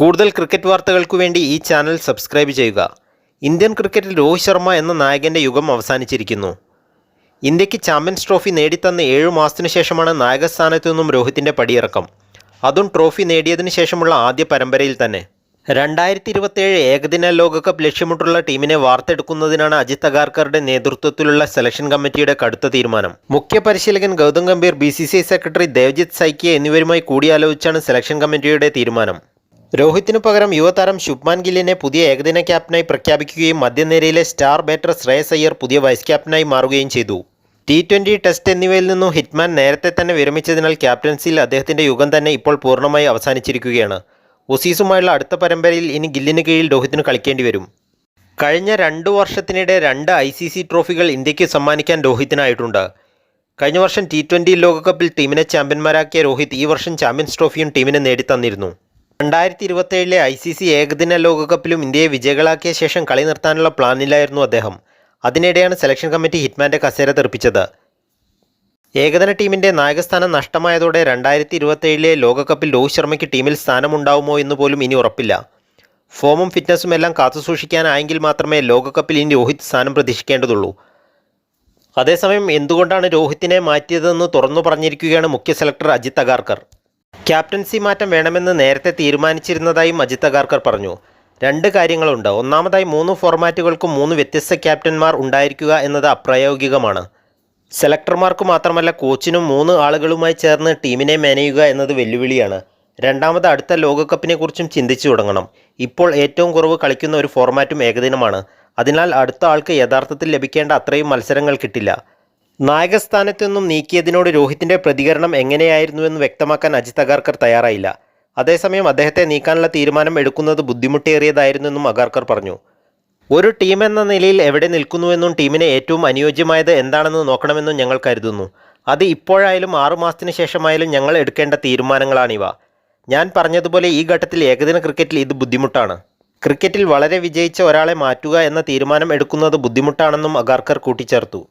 കൂടുതൽ ക്രിക്കറ്റ് വാർത്തകൾക്കു വേണ്ടി ഈ ചാനൽ സബ്സ്ക്രൈബ് ചെയ്യുക. ഇന്ത്യൻ ക്രിക്കറ്റിൽ രോഹിത് ശർമ്മ എന്ന നായകന്റെ യുഗം അവസാനിച്ചിരിക്കുന്നു. ഇന്ത്യയ്ക്ക് ചാമ്പ്യൻസ് ട്രോഫി നേടിത്തന്ന ഏഴു മാസത്തിനു ശേഷമാണ് നായകസ്ഥാനത്തു നിന്നും രോഹിത്തിന്റെ പടിയിറക്കം. അതും ട്രോഫി നേടിയതിനു ശേഷമുള്ള ആദ്യ പരമ്പരയിൽ തന്നെ. രണ്ടായിരത്തി ഇരുപത്തേഴ് ഏകദിന ലോകകപ്പ് ലക്ഷ്യമിട്ടുള്ള ടീമിനെ വാർത്തെടുക്കുന്നതിനാണ് അജിത് അഗാർക്കറുടെ നേതൃത്വത്തിലുള്ള സെലക്ഷൻ കമ്മിറ്റിയുടെ കടുത്ത തീരുമാനം. മുഖ്യ പരിശീലകൻ ഗൗതം ഗംഭീർ ബി സെക്രട്ടറി ദേവ്ജിത് സൈക്കിയ എന്നിവരുമായി കൂടിയാലോചിച്ചാണ് സെലക്ഷൻ കമ്മിറ്റിയുടെ തീരുമാനം. രോഹിത്തിനു പകരം യുവതാരം ശുഭ്മാൻ ഗില്ലിനെ പുതിയ ഏകദിന ക്യാപ്റ്റനായി പ്രഖ്യാപിക്കുകയും മധ്യനിരയിലെ സ്റ്റാർ ബാറ്റർ ശ്രേയസ് അയ്യർ പുതിയ വൈസ് ക്യാപ്റ്റനായി മാറുകയും ചെയ്തു. ടി ട്വന്റി ടെസ്റ്റ് എന്നിവയിൽ നിന്നും ഹിറ്റ്മാൻ നേരത്തെ തന്നെ വിരമിച്ചതിനാൽ ക്യാപ്റ്റൻസിയിൽ അദ്ദേഹത്തിന്റെ യുഗം തന്നെ ഇപ്പോൾ പൂർണമായി അവസാനിച്ചിരിക്കുകയാണ്. ഒസീസുമായുള്ള അടുത്ത പരമ്പരയിൽ ഇനി ഗില്ലിന് കീഴിൽ രോഹിത്തിന് കളിക്കേണ്ടി വരും. കഴിഞ്ഞ രണ്ട് വർഷത്തിനിടെ രണ്ട് ഐ സി സി ട്രോഫികൾ ഇന്ത്യയ്ക്ക് സമ്മാനിക്കാൻ രോഹിത്തിനായിട്ടുണ്ട്. കഴിഞ്ഞ വർഷം ടി ട്വന്റി ലോകകപ്പിൽ ടീമിനെ ചാമ്പ്യന്മാരാക്കിയ രോഹിത് ഈ വർഷം ചാമ്പ്യൻസ് ട്രോഫിയും ടീമിനെ നേടിത്തന്നിരുന്നു. രണ്ടായിരത്തി ഇരുപത്തേഴിലെ ഐ സി സി ഏകദിന ലോകകപ്പിലും ഇന്ത്യയെ വിജയികളാക്കിയ ശേഷം കളി നിർത്താനുള്ള പ്ലാനിലായിരുന്നു അദ്ദേഹം. അതിനിടെയാണ് സെലക്ഷൻ കമ്മിറ്റി ഹിറ്റ്മാന്റെ കസേര തെറിപ്പിച്ചത്. ഏകദിന ടീമിന്റെ നായകസ്ഥാനം നഷ്ടമായതോടെ രണ്ടായിരത്തി ഇരുപത്തേഴിലെ ലോകകപ്പിൽ രോഹിത് ശർമ്മയ്ക്ക് ടീമിൽ സ്ഥാനമുണ്ടാവുമോ എന്ന് പോലും ഇനി ഉറപ്പില്ല. ഫോമും ഫിറ്റ്നസും എല്ലാം കാത്തുസൂക്ഷിക്കാനായെങ്കിൽ മാത്രമേ ലോകകപ്പിൽ ഇനി രോഹിത് സ്ഥാനം പ്രതീക്ഷിക്കേണ്ടതുള്ളൂ. അതേസമയം എന്തുകൊണ്ടാണ് രോഹിത്തിനെ മാറ്റിയതെന്ന് തുറന്നു പറഞ്ഞിരിക്കുകയാണ് മുഖ്യ സെലക്ടർ അജിത് അഗാർക്കർ. ക്യാപ്റ്റൻസി മാറ്റം വേണമെന്ന് നേരത്തെ തീരുമാനിച്ചിരുന്നതായും അജിത് അഗാർക്കർ പറഞ്ഞു. രണ്ട് കാര്യങ്ങളുണ്ട്. ഒന്നാമതായി മൂന്ന് ഫോർമാറ്റുകൾക്കും മൂന്ന് വ്യത്യസ്ത ക്യാപ്റ്റന്മാർ ഉണ്ടായിരിക്കുക എന്നത് അപ്രായോഗികമാണ്. സെലക്ടർമാർക്ക് മാത്രമല്ല കോച്ചിനും മൂന്ന് ആളുകളുമായി ചേർന്ന് ടീമിനെ മേനയുക എന്നത് വെല്ലുവിളിയാണ്. രണ്ടാമത് അടുത്ത ലോകകപ്പിനെക്കുറിച്ചും ചിന്തിച്ചു തുടങ്ങണം. ഇപ്പോൾ ഏറ്റവും കുറവ് കളിക്കുന്ന ഒരു ഫോർമാറ്റും ഏകദിനമാണ്. അതിനാൽ അടുത്ത ആൾക്ക് യഥാർത്ഥത്തിൽ ലഭിക്കേണ്ട അത്രയും മത്സരങ്ങൾ കിട്ടില്ല. നായകസ്ഥാനത്തു നിന്നും നീക്കിയതിനോട് രോഹിത്തിന്റെ പ്രതികരണം എങ്ങനെയായിരുന്നുവെന്ന് വ്യക്തമാക്കാൻ അജിത് അഗാർക്കർ തയ്യാറായില്ല. അതേസമയം അദ്ദേഹത്തെ നീക്കാനുള്ള തീരുമാനം എടുക്കുന്നത് ബുദ്ധിമുട്ടേറിയതായിരുന്നെന്നും അഗാർക്കർ പറഞ്ഞു. ഒരു ടീം എന്ന നിലയിൽ എവിടെ നിൽക്കുന്നുവെന്നും ടീമിന് ഏറ്റവും അനുയോജ്യമായത് എന്താണെന്ന് നോക്കണമെന്നും ഞങ്ങൾ കരുതുന്നു. അത് ഇപ്പോഴായാലും ആറുമാസത്തിന് ശേഷമായാലും ഞങ്ങൾ എടുക്കേണ്ട തീരുമാനങ്ങളാണിവ. ഞാൻ പറഞ്ഞതുപോലെ ഈ ഘട്ടത്തിൽ ഏകദിന ക്രിക്കറ്റിൽ ഇത് ബുദ്ധിമുട്ടാണ്. ക്രിക്കറ്റിൽ വളരെ വിജയിച്ച ഒരാളെ മാറ്റുക എന്ന തീരുമാനം എടുക്കുന്നത് ബുദ്ധിമുട്ടാണെന്നും അഗാർക്കർ കൂട്ടിച്ചേർത്തു.